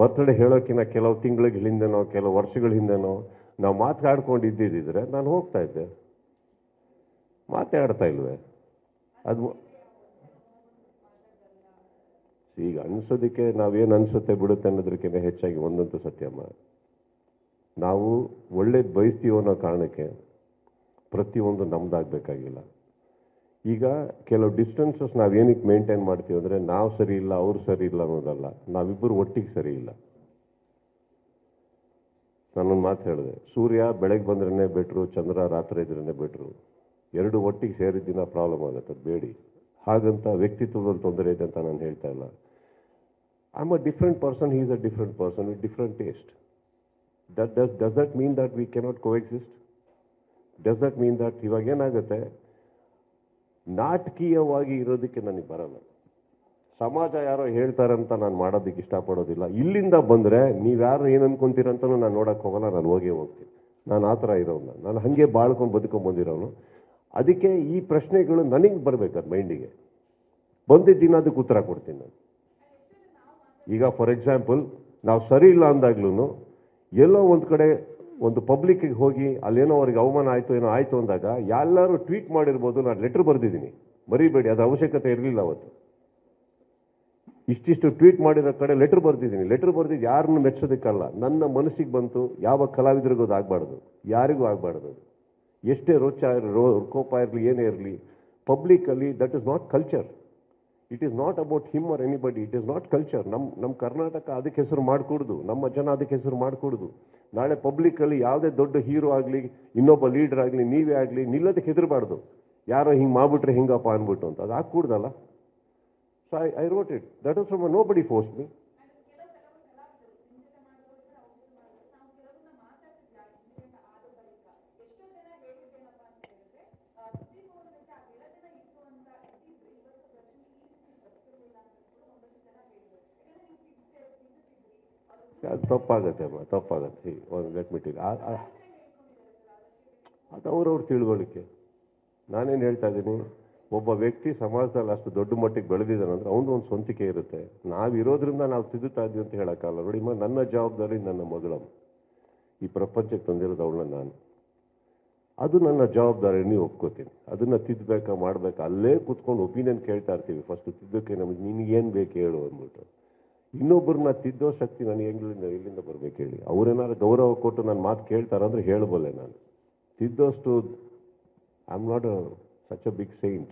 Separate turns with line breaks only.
Birthday ಹೇಳೋಕ್ಕಿಂತ ಕೆಲವು ತಿಂಗಳಿಗೆ ಹಿಂದೆನೋ ಕೆಲವು ವರ್ಷಗಳ ಹಿಂದೆನೋ ನಾವು ಮಾತಾಡ್ಕೊಂಡು ಇದ್ದಿದ್ದಿದ್ರೆ ನಾನು ಹೋಗ್ತಾ ಇದ್ದೆ. ಮಾತಾಡ್ತಾ ಇಲ್ವೇ? ಅದು ಈಗ ಅನಿಸೋದಕ್ಕೆ ನಾವೇನು ಅನಿಸುತ್ತೆ ಬಿಡುತ್ತೆ ಅನ್ನೋದಕ್ಕಿಂತ ಹೆಚ್ಚಾಗಿ ಒಂದಂತೂ ಸತ್ಯಮ್ಮ ನಾವು ಒಳ್ಳೇದು ಬಯಸ್ತೀವೋ ಅನ್ನೋ ಕಾರಣಕ್ಕೆ ಪ್ರತಿಯೊಂದು ನಮ್ದಾಗಬೇಕಾಗಿಲ್ಲ. ಈಗ ಕೆಲವು ಡಿಸ್ಟೆನ್ಸಸ್ ನಾವು ಏನಕ್ಕೆ ಮೇಂಟೈನ್ ಮಾಡ್ತೀವಿ ಅಂದರೆ ನಾವು ಸರಿ ಇಲ್ಲ, ಅವ್ರು ಸರಿ ಇಲ್ಲ ಅನ್ನೋದಲ್ಲ. ನಾವಿಬ್ಬರು ಒಟ್ಟಿಗೆ ಸರಿ ಇಲ್ಲ. ನಾನೊಂದು ಮಾತು ಹೇಳಿದೆ. ಸೂರ್ಯ ಬೆಳಗ್ಗೆ ಬಂದ್ರೇ ಬೆಟ್ರು ಚಂದ್ರ ರಾತ್ರಿ ಇದ್ರೇ ಬೆಟ್ರು ಎರಡು ಒಟ್ಟಿಗೆ ಸೇರಿದ್ದಿನ ಪ್ರಾಬ್ಲಮ್ ಆಗುತ್ತೆ ಬೇಡಿ. ಹಾಗಂತ ವ್ಯಕ್ತಿತ್ವದಲ್ಲಿ ತೊಂದರೆ ಇದೆ ಅಂತ ನಾನು ಹೇಳ್ತಾ ಇಲ್ಲ. Am a different person is a different person with different taste that does does that mean that we cannot coexist does that mean that ಇವಾಗ ಏನಾಗುತ್ತೆ? ನಾಟಕೀಯವಾಗಿ ಇರೋದಕ್ಕೆ ನನಗೆ ಬರಲ್ಲ. ಸಮಾಜ ಯಾರೋ ಹೇಳ್ತಾರಂತ ನಾನು ಮಾಡೋದಕ್ಕೆ ಇಷ್ಟಪಡೋದಿಲ್ಲ. ಇಲ್ಲಿಂದ ಬಂದರೆ ನೀವ್ಯಾರು ಏನು ಅನ್ಕೊಂತೀರಂತನೂ ನಾನು ನೋಡಕ್ಕೆ ಹೋಗಲ್ಲ, ನಾನು ಹೋಗೇ ಹೋಗ್ತೀನಿ. ನಾನು ಆ ಥರ ಇರೋನು ನಾನು ಹಾಗೆ ಬಾಳ್ಕೊಂಡು ಬದುಕೊಂಡು ಬಂದಿರೋನು. ಅದಕ್ಕೆ ಈ ಪ್ರಶ್ನೆಗಳು ನನಗೆ ಬರಬೇಕು ಮೈಂಡಿಗೆ. ಬಂದಿದ್ದ ದಿನ ಅದಕ್ಕೆ ಉತ್ತರ ಕೊಡ್ತೀನಿ ನಾನು. ಈಗ ಫಾರ್ ಎಕ್ಸಾಂಪಲ್, ನಾವು ಸರಿ ಇಲ್ಲ ಅಂದಾಗ್ಲೂ ಎಲ್ಲೋ ಒಂದು ಕಡೆ ಒಂದು ಪಬ್ಲಿಕ್ಕಿಗೆ ಹೋಗಿ ಅಲ್ಲೇನೋ ಅವ್ರಿಗೆ ಅವಮಾನ ಆಯಿತು, ಏನೋ ಆಯಿತು ಅಂದಾಗ ಎಲ್ಲರೂ ಟ್ವೀಟ್ ಮಾಡಿರ್ಬೋದು, ನಾನು ಲೆಟ್ರ್ ಬರೆದಿದ್ದೀನಿ. ಮರಿಬೇಡಿ ಅದು ಅವಶ್ಯಕತೆ ಇರಲಿಲ್ಲ ಅವತ್ತು. ಇಷ್ಟಿಷ್ಟು ಟ್ವೀಟ್ ಮಾಡಿರೋ ಕಡೆ ಲೆಟ್ರ್ ಬರೆದಿದ್ದೀನಿ. ಲೆಟ್ರ್ ಬರೆದಿದ್ದು ಯಾರನ್ನು ಮೆಚ್ಚೋದಕ್ಕಲ್ಲ ನನ್ನ ಮನಸ್ಸಿಗೆ ಬಂತು, ಯಾವ ಕಲಾವಿದರಿಗೂ ಅದು ಆಗಬಾರ್ದು. ಯಾರಿಗೂ ಆಗಬಾರ್ದು ಎಷ್ಟೇ ರೋಚ ರೋ ಕೋಪ ಇರಲಿ, ಏನೇ ಇರಲಿ ಪಬ್ಲಿಕಲ್ಲಿ that is not culture it is not about him or anybody it is not culture ನಮ್ಮ ನಮ್ಮ ಕರ್ನಾಟಕ ಅದಕ್ಕೆ ಹೆಸರು ಮಾಡಿಕೊಡುದು. ನಮ್ಮ ಜನ ಅದಕ್ಕೆ ಹೆಸರು ಮಾಡಿಕೊಡುದು. ನಾಳೆ ಪಬ್ಲಿಕಲ್ಲಿ ಯಾವುದೇ ದೊಡ್ಡ ಹೀರೋ ಆಗಲಿ, ಇನ್ನೊಬ್ಬ ಲೀಡರ್ ಆಗಲಿ, ನೀವೇ ಆಗಲಿ, ನಿಲ್ಲೋದಕ್ಕೆ ಹೆದರಬಾರ್ದು. ಯಾರೋ ಹಿಂಗೆ ಮಾಡಿಬಿಟ್ರೆ ಹಿಂಗಪ್ಪ ಅಂದ್ಬಿಟ್ಟು ಅಂತ. ಅದು ಹಾಕ್ಕೂಡ್ದಲ್ಲ so I I wrote it that is from nobody force me ಅದು ತಪ್ಪಾಗತ್ತೆ ಅಮ್ಮ, ತಪ್ಪಾಗತ್ತೆ. ಒಂದು ಲೆಟ್ ಮಿಟಿಲ್ ಅದು ಅವ್ರವ್ರ ತಿಳುವಳಿಕೆ ನಾನೇನು ಹೇಳ್ತಾ ಇದ್ದೀನಿ, ಒಬ್ಬ ವ್ಯಕ್ತಿ ಸಮಾಜದಲ್ಲಿ ಅಷ್ಟು ದೊಡ್ಡ ಮಟ್ಟಿಗೆ ಬೆಳೆದಿದ್ದಾನೆ ಅಂದ್ರೆ ಅವನು ಒಂದು ಸ್ವಂತಿಕೆ ಇರುತ್ತೆ. ನಾವಿರೋದ್ರಿಂದ ನಾವು ತಿದ್ದುತ್ತಾ ಇದ್ವಿ ಅಂತ ಹೇಳೋಕ್ಕಲ್ಲ ನೋಡಿಮ್ಮ ನನ್ನ ಜವಾಬ್ದಾರಿ ನನ್ನ ಮಗಳಮ್ಮ ಈ ಪ್ರಪಂಚಕ್ಕೆ ತಂದಿರೋದು ಅವಳನ್ನ ನಾನು. ಅದು ನನ್ನ ಜವಾಬ್ದಾರಿ, ನೀವು ಒಪ್ಕೋತೀನಿ. ಅದನ್ನು ತಿದ್ದಬೇಕಾ ಮಾಡಬೇಕಾ ಅಲ್ಲೇ ಕೂತ್ಕೊಂಡು ಒಪಿನಿಯನ್ ಕೇಳ್ತಾ ಇರ್ತೀವಿ. ಫಸ್ಟ್ ತಿದ್ದಕ್ಕೆ ನಮಗೆ ನಿನಗೇನು ಬೇಕು ಹೇಳು ಅಂದ್ಬಿಟ್ಟು. ಇನ್ನೊಬ್ಬರನ್ನ ತಿದ್ದೋ ಶಕ್ತಿ ನನಗೆ ಎಂಗ್ಲಿಂದ ಎಲ್ಲಿಂದ ಬರ್ಬೇಕು ಹೇಳಿ. ಅವ್ರೇನಾದ್ರು ಗೌರವ ಕೊಟ್ಟು ನನ್ನ ಮಾತು ಕೇಳ್ತಾರಂದ್ರೆ ಹೇಳಬಲ್ಲೆ ನಾನು. ತಿದ್ದೋಷ್ಟು I am not such a big saint